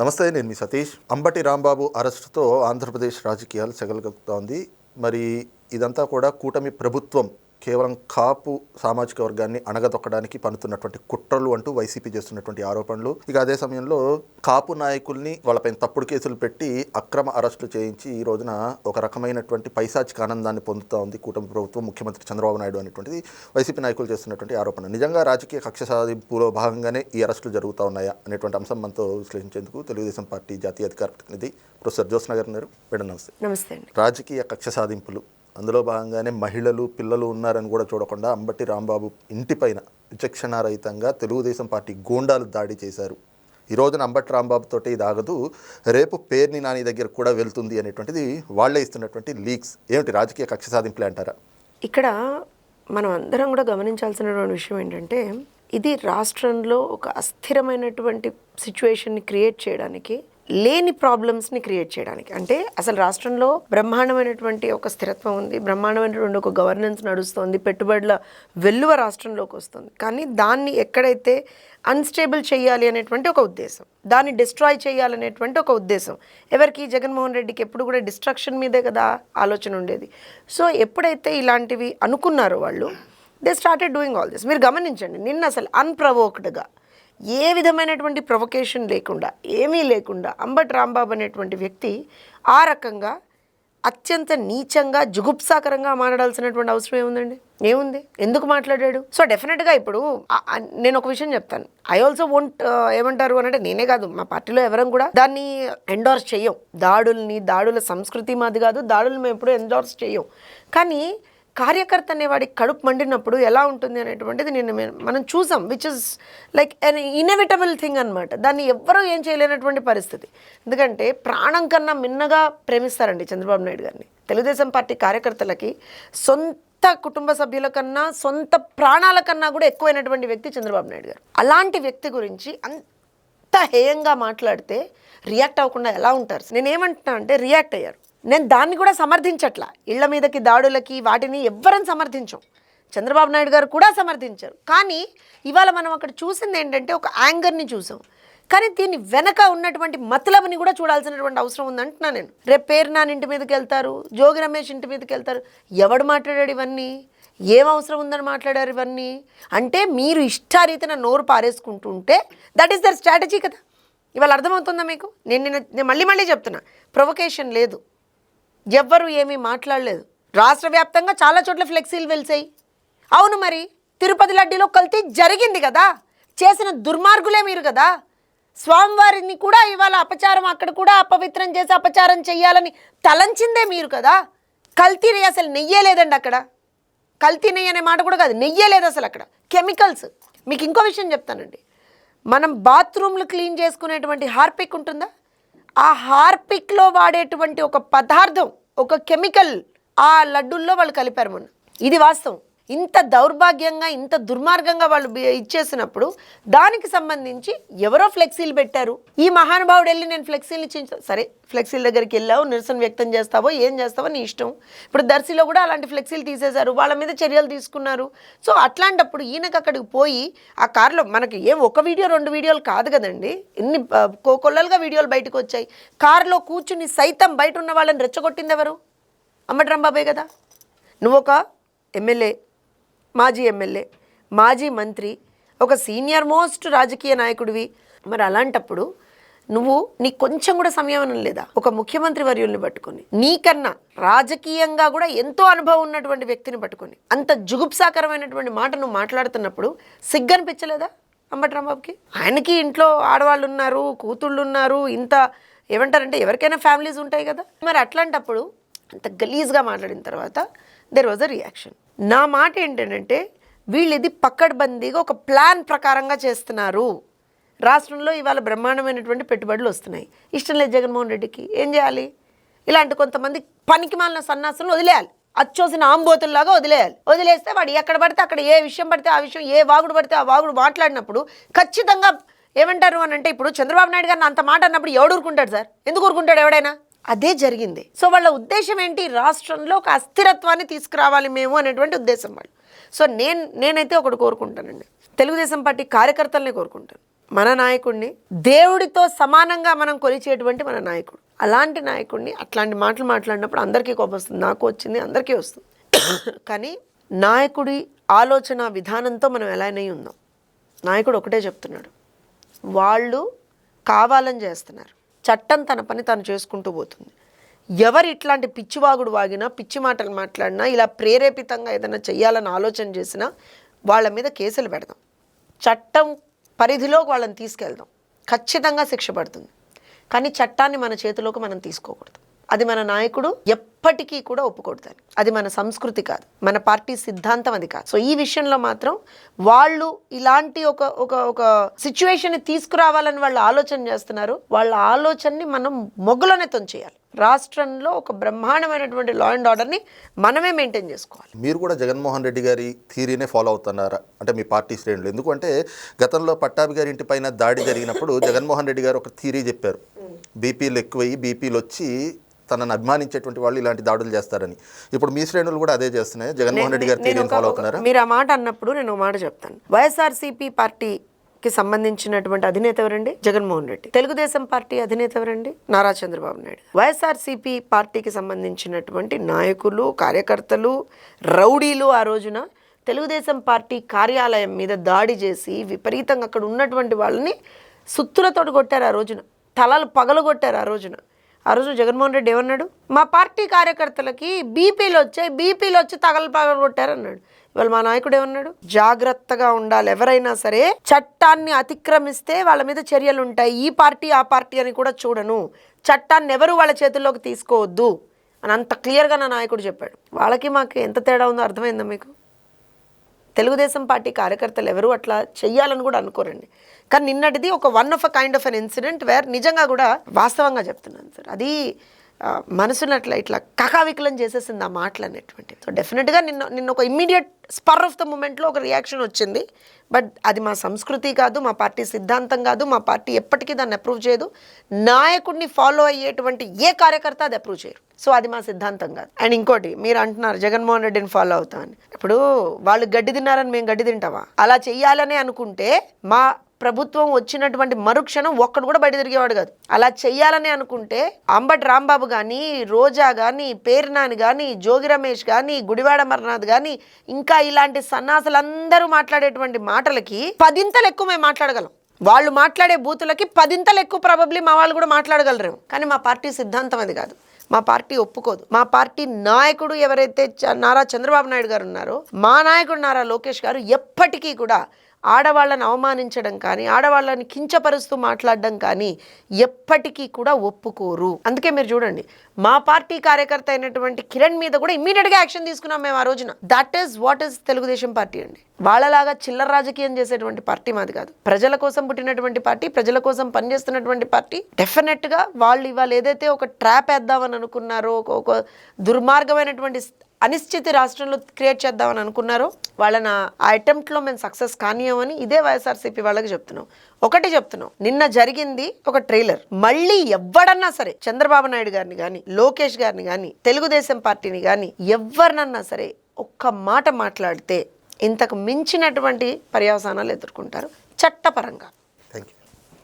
నమస్తే నేను మీ సతీష్. అంబటి రాంబాబు అరెస్టుతో ఆంధ్రప్రదేశ్ రాజకీయాలు సెగలగొక్కుతోంది మరి ఇదంతా కూడా కూటమి ప్రభుత్వం కేవలం కాపు సామాజిక వర్గాన్ని అణగదొక్కడానికి పన్నుతున్నటువంటి కుట్రలు అంటూ వైసీపీ చేస్తున్నటువంటి ఆరోపణలు. ఇక అదే సమయంలో కాపు నాయకుల్ని వాళ్ళపైన తప్పుడు కేసులు పెట్టి అక్రమ అరెస్టులు చేయించి ఈ రోజున ఒక రకమైనటువంటి పైశాచిక ఆనందాన్ని పొందుతూ ఉంది కూటమి ప్రభుత్వం ముఖ్యమంత్రి చంద్రబాబు నాయుడు అనేటువంటిది వైసీపీ నాయకులు చేస్తున్నటువంటి ఆరోపణ. నిజంగా రాజకీయ కక్ష సాధింపులో భాగంగానే ఈ అరెస్టులు జరుగుతూ ఉన్నాయా అనేటువంటి అంశం మనతో విశ్లేషించేందుకు తెలుగుదేశం పార్టీ జాతీయ అధికార ప్రతినిధి ప్రొఫెసర్ జ్యోత్స్న గారు మేడం నమస్తే. నమస్తే రాజకీయ కక్ష సాధింపులు అందులో భాగంగానే మహిళలు పిల్లలు ఉన్నారని కూడా చూడకుండా అంబటి రాంబాబు ఇంటిపైన విచక్షణారహితంగా తెలుగుదేశం పార్టీ గూండాలు దాడి చేశారు. ఈ రోజున అంబటి రాంబాబు తోటి ఇది ఆగదు రేపు పేర్ని నాని దగ్గర కూడా వెళ్తుంది అనేటువంటిది వాళ్ళే ఇస్తున్నటువంటి లీక్స్. ఏమిటి రాజకీయ కక్ష సాధింపులే అంటారా? ఇక్కడ మనం అందరం కూడా గమనించాల్సినటువంటి విషయం ఏంటంటే ఇది రాష్ట్రంలో ఒక అస్థిరమైనటువంటి సిచ్యువేషన్ని క్రియేట్ చేయడానికి లేని ప్రాబ్లమ్స్ని క్రియేట్ చేయడానికి. అంటే అసలు రాష్ట్రంలో బ్రహ్మాండమైనటువంటి ఒక స్థిరత్వం ఉంది బ్రహ్మాండమైనటువంటి ఒక గవర్నెన్స్ నడుస్తుంది పెట్టుబడుల వెల్లువ రాష్ట్రంలోకి వస్తుంది. కానీ దాన్ని ఎక్కడైతే అన్స్టేబుల్ చేయాలి అనేటువంటి ఒక ఉద్దేశం దాన్ని డిస్ట్రాయ్ చేయాలనేటువంటి ఒక ఉద్దేశం ఎవరికి? జగన్మోహన్ రెడ్డికి ఎప్పుడు కూడా డిస్ట్రక్షన్ మీదే కదా ఆలోచన ఉండేది. సో ఎప్పుడైతే ఇలాంటివి అనుకున్నారో వాళ్ళు they started doing all this మీరు గమనించండి నిన్న అసలు అన్ప్రవోక్డ్గా ఏ విధమైనటువంటి ప్రొవకేషన్ లేకుండా ఏమీ లేకుండా అంబట్ రాంబాబు అనేటువంటి వ్యక్తి ఆ రకంగా అత్యంత నీచంగా జుగుప్సాకరంగా మాట్లాడాల్సినటువంటి అవసరం ఏముందండి? ఏముంది? ఎందుకు మాట్లాడాడు? సో డెఫినెట్గా ఇప్పుడు నేను ఒక విషయం చెప్తాను. ఐ ఆల్సో వోంట్ ఏమంటారు అని అంటే నేనే కాదు మా పార్టీలో ఎవరం కూడా దాన్ని ఎండోర్స్ చేయం దాడుల్ని దాడుల సంస్కృతి మాది కాదు దాడులు మేము ఎప్పుడూ ఎండోర్స్ చేయం కానీ కార్యకర్త అనేవాడికి కడుపు మండినప్పుడు ఎలా ఉంటుంది అనేటువంటిది నేను మే- మనం చూసాం which is like an inevitable thing అనమాట దాన్ని ఎవ్వరూ ఏం చేయలేనటువంటి పరిస్థితి. ఎందుకంటే ప్రాణం కన్నా మిన్నగా ప్రేమిస్తారండి చంద్రబాబు నాయుడు గారిని. తెలుగుదేశం పార్టీ కార్యకర్తలకి సొంత కుటుంబ సభ్యుల కన్నా సొంత ప్రాణాల కన్నా కూడా ఎక్కువైనటువంటి వ్యక్తి చంద్రబాబు నాయుడు గారు. అలాంటి వ్యక్తి గురించి అంత హేయంగా మాట్లాడితే రియాక్ట్ అవ్వకుండా ఎలా ఉంటారు? నేనేమంటున్నా అంటే రియాక్ట్ అయ్యారు. నేను దాన్ని కూడా సమర్థించట్లా. ఇళ్ళ మీదకి దాడులకి వాటిని ఎవ్వరని సమర్థించం. చంద్రబాబు నాయుడు గారు కూడా సమర్థించారు. కానీ ఇవాళ మనం అక్కడ చూసింది ఏంటంటే ఒక యాంగర్ని చూసాం. కానీ దీని వెనక ఉన్నటువంటి మతలబని కూడా చూడాల్సినటువంటి అవసరం ఉందంటున్నా నేను. రేపు పేరు నాన్న ఇంటి మీదకి వెళ్తారు జోగి రమేష్ ఇంటి మీదకి వెళ్తారు. ఎవడు మాట్లాడాడు ఇవన్నీ? ఏం అవసరం ఉందని మాట్లాడారు ఇవన్నీ? అంటే మీరు ఇష్టారీతిన నోరు పారేసుకుంటుంటే దట్ ఈస్ దర్ స్ట్రాటజీ కదా. ఇవాళ అర్థమవుతుందా మీకు? నేను నిన్న నేను మళ్ళీ మళ్ళీ చెప్తున్నా. ప్రొవకేషన్ లేదు. ఎవ్వరు ఏమీ మాట్లాడలేదు. రాష్ట్ర వ్యాప్తంగా చాలా చోట్ల ఫ్లెక్సీలు వెలిసాయి. అవును మరి తిరుపతి లడ్డీలో కల్తీ జరిగింది కదా. చేసిన దుర్మార్గులే మీరు కదా. స్వామివారిని కూడా ఇవాళ అపచారం అక్కడ కూడా అపవిత్రం చేసి అపచారం చెయ్యాలని తలంచిందే మీరు కదా. కల్తీ నెయ్యి అసలు నెయ్యే లేదండి అక్కడ. కల్తీ నెయ్యి అనే మాట కూడా కాదు నెయ్యే లేదు అసలు అక్కడ. కెమికల్స్. మీకు ఇంకో విషయం చెప్తానండి. మనం బాత్రూమ్లు క్లీన్ చేసుకునేటువంటి హార్పిక్ ఉంటుందా? ఆ హార్పిక్లో వాడేటువంటి ఒక పదార్థం ఒక కెమికల్ ఆ లడ్డుల్లో వాళ్ళు కలిపారు మొన్న. ఇది వాస్తవం. ఇంత దౌర్భాగ్యంగా ఇంత దుర్మార్గంగా వాళ్ళు ఇచ్చేసినప్పుడు దానికి సంబంధించి ఎవరో ఫ్లెక్సీలు పెట్టారు. ఈ మహానుభావుడు వెళ్ళి నేను ఫ్లెక్సీలు ఇచ్చి సరే ఫ్లెక్సీల దగ్గరికి వెళ్ళావు నిరసన వ్యక్తం చేస్తావో ఏం చేస్తావో నీ ఇష్టం. ఇప్పుడు దర్శిలో కూడా అలాంటి ఫ్లెక్సీలు తీసేశారు వాళ్ళ మీద చర్యలు తీసుకున్నారు. సో అట్లాంటప్పుడు ఈయనకు అక్కడికి పోయి ఆ కారులో మనకి ఏం ఒక వీడియో రెండు వీడియోలు కాదు కదండి. ఎన్ని కోకొల్లలుగా కో- కొల్లలుగా వీడియోలు బయటకు వచ్చాయి. కారులో కూర్చుని సైతం బయట ఉన్న వాళ్ళని రెచ్చగొట్టింది ఎవరు? అమ్మటి రాంబాబే కదా. నువ్వు ఒక ఎమ్మెల్యే మాజీ ఎమ్మెల్యే మాజీ మంత్రి ఒక సీనియర్ మోస్ట్ రాజకీయ నాయకుడివి. మరి అలాంటప్పుడు నువ్వు నీ కొంచెం కూడా సంయమనం లేదా? ఒక ముఖ్యమంత్రి వర్యుల్ని పట్టుకొని నీకన్నా రాజకీయంగా కూడా ఎంతో అనుభవం ఉన్నటువంటి వ్యక్తిని పట్టుకొని అంత జుగుప్సాకరమైనటువంటి మాట నువ్వు మాట్లాడుతున్నప్పుడు సిగ్గనిపించలేదా అంబటి రాంబాబుకి ఆయనకి ఇంట్లో ఆడవాళ్ళు ఉన్నారు కూతుళ్ళు ఉన్నారు ఇంత ఏమంటారంటే ఎవరికైనా ఫ్యామిలీస్ ఉంటాయి కదా. మరి అట్లాంటప్పుడు అంత గలీజ్గా మాట్లాడిన తర్వాత దెర్ వాజ్ అ రియాక్షన్ నా మాట ఏంటంటే వీళ్ళు ఇది పక్కడ్బందీగా ఒక ప్లాన్ ప్రకారంగా చేస్తున్నారు. రాష్ట్రంలో ఇవాళ బ్రహ్మాండమైనటువంటి పెట్టుబడులు వస్తున్నాయి. ఇష్టం లేదు జగన్మోహన్ రెడ్డికి. ఏం చేయాలి? ఇలాంటి కొంతమంది పనికి మాలిన సన్నాసులను వదిలేయాలి. అచ్చోసిన ఆంబోతుల్లాగా వదిలేయాలి. వదిలేస్తే వాడు ఎక్కడ పడితే అక్కడ ఏ విషయం పడితే ఆ విషయం ఏ వాగుడు పడితే ఆ వాగుడు మాట్లాడినప్పుడు ఖచ్చితంగా ఏమంటారు అని అంటే ఇప్పుడు చంద్రబాబు నాయుడు గారిని అంత మాట అన్నప్పుడు ఎవడు ఊరుకుంటాడు సార్? ఎందుకు ఊరుకుంటాడు ఎవడైనా? అదే జరిగింది. సో వాళ్ళ ఉద్దేశం ఏంటి? రాష్ట్రంలో ఒక అస్థిరత్వాన్ని తీసుకురావాలి మేము అనేటువంటి ఉద్దేశం వాళ్ళు. సో నేను నేనైతే ఒకటి కోరుకుంటానండి. తెలుగుదేశం పార్టీ కార్యకర్తలనే కోరుకుంటాను. మన నాయకుడిని దేవుడితో సమానంగా మనం కొలిచేటువంటి మన నాయకుడు. అలాంటి నాయకుడిని అట్లాంటి మాటలు మాట్లాడినప్పుడు అందరికీ కోపం వస్తుంది. నాకు వచ్చింది అందరికీ వస్తుంది. కానీ నాయకుడి ఆలోచన విధానంతో మనం ఎలానే ఉందాం నాయకుడు ఒకటే చెప్తున్నాడు. వాళ్ళు కావాలని చేస్తున్నారు. చట్టం తన పని తను చేసుకుంటూ పోతుంది. ఎవరు ఇట్లాంటి పిచ్చివాగుడు వాగినా పిచ్చి మాటలు మాట్లాడినా ఇలా ప్రేరేపితంగా ఏదైనా చేయాలని ఆలోచన చేసినా వాళ్ళ మీద కేసులు పెడదాం. చట్టం పరిధిలోకి వాళ్ళని తీసుకెళ్దాం. ఖచ్చితంగా శిక్ష పడుతుంది. కానీ చట్టాన్ని మన చేతిలోకి మనం తీసుకోకూడదు. అది మన నాయకుడు ఎప్పటికీ కూడా ఒప్పుకూడదని అది మన సంస్కృతి కాదు. మన పార్టీ సిద్ధాంతం అది కాదు. సో ఈ విషయంలో మాత్రం వాళ్ళు ఇలాంటి ఒక ఒక ఒక సిచ్యువేషన్ తీసుకురావాలని వాళ్ళు ఆలోచన చేస్తున్నారు. వాళ్ళ ఆలోచనని మనం మొగ్గులోనే చేయాలి రాష్ట్రంలో ఒక బ్రహ్మాండమైనటువంటి లా అండ్ ఆర్డర్ని మనమే మెయింటైన్ చేసుకోవాలి. మీరు కూడా జగన్మోహన్ రెడ్డి గారి థీరీనే ఫాలో అవుతున్నారా? అంటే మీ పార్టీ శ్రేణులు. ఎందుకంటే గతంలో పట్టాభి గారి ఇంటి పైన దాడి జరిగినప్పుడు జగన్మోహన్ రెడ్డి గారు ఒక థీరీ చెప్పారు. బీపీలు ఎక్కువయ్యి బీపీలు వచ్చి తనను అభిమానించేటువంటి వాళ్ళు ఇలాంటి దాడులు చేస్తారని. ఇప్పుడు మీ శ్రేణులు కూడా అదే చేస్తున్నాయి? జగన్మోహన్ రెడ్డి గారి ఒక- ఫాలో అవుతున్నారా? మీరు ఆ మాట అన్నప్పుడు నేను మాట చెప్తాను. వైఎస్ఆర్సీపీ పార్టీకి సంబంధించినటువంటి అధినేత ఎవరండి? జగన్మోహన్ రెడ్డి. తెలుగుదేశం పార్టీ అధినేత ఎవరండి? నారా చంద్రబాబు నాయుడు. వైఎస్ఆర్సీపీ పార్టీకి సంబంధించినటువంటి నాయకులు కార్యకర్తలు రౌడీలు ఆ రోజున తెలుగుదేశం పార్టీ కార్యాలయం మీద దాడి చేసి విపరీతంగా అక్కడ ఉన్నటువంటి వాళ్ళని సుత్తులతోటి కొట్టారు ఆ రోజున. తలలు పగలగొట్టారు ఆ రోజున. ఆ రోజు జగన్మోహన్ రెడ్డి ఏమన్నాడు? మా పార్టీ కార్యకర్తలకి బీపీలు వచ్చాయి బీపీలు వచ్చి తగల పగలగొట్టారు ఇవాళ మా నాయకుడు ఏమన్నాడు? జాగ్రత్తగా ఉండాలి. ఎవరైనా సరే చట్టాన్ని అతిక్రమిస్తే వాళ్ళ మీద చర్యలు ఉంటాయి. ఈ పార్టీ ఆ పార్టీ అని కూడా చూడను. చట్టాన్ని ఎవరు వాళ్ళ చేతుల్లోకి తీసుకోవద్దు అని అంత క్లియర్గా నా నాయకుడు చెప్పాడు. వాళ్ళకి మాకు ఎంత తేడా ఉందో అర్థమైందా మీకు? తెలుగుదేశం పార్టీ కార్యకర్తలు ఎవరు అట్లా చెయ్యాలని కూడా అనుకోరండి. కానీ నిన్నటిది ఒక one of a kind of an incident where నిజంగా కూడా వాస్తవంగా చెప్తున్నాను సార్. అది మనసుని అట్లా ఇట్లా కకావికలం చేసేసింది ఆ మాటలు అనేటువంటివి సో డెఫినెట్గా నిన్న నిన్న ఒక ఇమ్మీడియట్ స్పర్ ఆఫ్ ద మూమెంట్లో ఒక రియాక్షన్ వచ్చింది. బట్ అది మా సంస్కృతి కాదు మా పార్టీ సిద్ధాంతం కాదు మా పార్టీ ఎప్పటికీ దాన్ని అప్రూవ్ చేయదు. నాయకుడిని ఫాలో అయ్యేటువంటి ఏ కార్యకర్త అది అప్రూవ్ చేయరు. సో అది మా సిద్ధాంతం కాదు. అండ్ ఇంకోటి మీరు అంటున్నారు జగన్మోహన్ రెడ్డిని ఫాలో అవుతామని ఇప్పుడు వాళ్ళు గడ్డి తిన్నారని మేము గడ్డి తింటావా అలా చెయ్యాలని అనుకుంటే మా ప్రభుత్వం వచ్చినటువంటి మరుక్షణం ఒక్కడు కూడా బయట తిరిగేవాడు కాదు. అలా చెయ్యాలని అనుకుంటే అంబటి రాంబాబు కానీ రోజా కానీ పేర్నాని కానీ జోగి రమేష్ కానీ గుడివాడ అమర్నాథ్ కానీ ఇంకా ఇలాంటి సన్నాసులందరూ మాట్లాడేటువంటి మాటలకి పదింతలు ఎక్కువ మేము మాట్లాడగలం. వాళ్ళు మాట్లాడే బూతులకి పదింతలు ఎక్కువ ప్రాబబ్లీ మా వాళ్ళు కూడా మాట్లాడగలరేమో కానీ మా పార్టీ సిద్ధాంతం అది కాదు. మా పార్టీ ఒప్పుకోదు. మా పార్టీ నాయకుడు ఎవరైతే నారా చంద్రబాబు నాయుడు గారు ఉన్నారో మా నాయకుడు నారా లోకేష్ గారు ఎప్పటికీ కూడా ఆడవాళ్ళని అవమానించడం కానీ ఆడవాళ్ళని కించపరుస్తూ మాట్లాడడం కానీ ఎప్పటికీ కూడా ఒప్పుకోరు. అందుకే మీరు చూడండి మా పార్టీ కార్యకర్త అయినటువంటి కిరణ్ మీద కూడా ఇమ్మీడియట్గా యాక్షన్ తీసుకున్నాం మేము ఆ రోజున. That is what is Telugu Desam party అండి. వాళ్ళలాగా చిల్లర రాజకీయం చేసేటువంటి పార్టీ మాది కాదు. ప్రజల కోసం పుట్టినటువంటి పార్టీ ప్రజల కోసం పనిచేస్తున్నటువంటి పార్టీ డెఫినెట్గా వాళ్ళు ఇవాళ ఏదైతే ఒక ట్రాప్ వేద్దామని అనుకున్నారో ఒక- ఒక దుర్మార్గమైనటువంటి అనిశ్చితి రాష్ట్రంలో క్రియేట్ చేద్దామని అనుకున్నారో వాళ్ళని ఆ అటెంప్ట్లో మేము సక్సెస్ కానియమని ఇదే వైఎస్ఆర్సీపీ వాళ్ళకి చెప్తున్నాం. ఒకటి చెప్తున్నాం. నిన్న జరిగింది ఒక ట్రైలర్. మళ్ళీ ఎవడన్నా సరే చంద్రబాబు నాయుడు గారిని కానీ లోకేష్ గారిని కానీ తెలుగుదేశం పార్టీని కానీ ఎవరినన్నా సరే ఒక్క మాట మాట్లాడితే ఇంతకు మించినటువంటి పర్యవసానాలు ఎదుర్కొంటారు. చట్టపరంగా.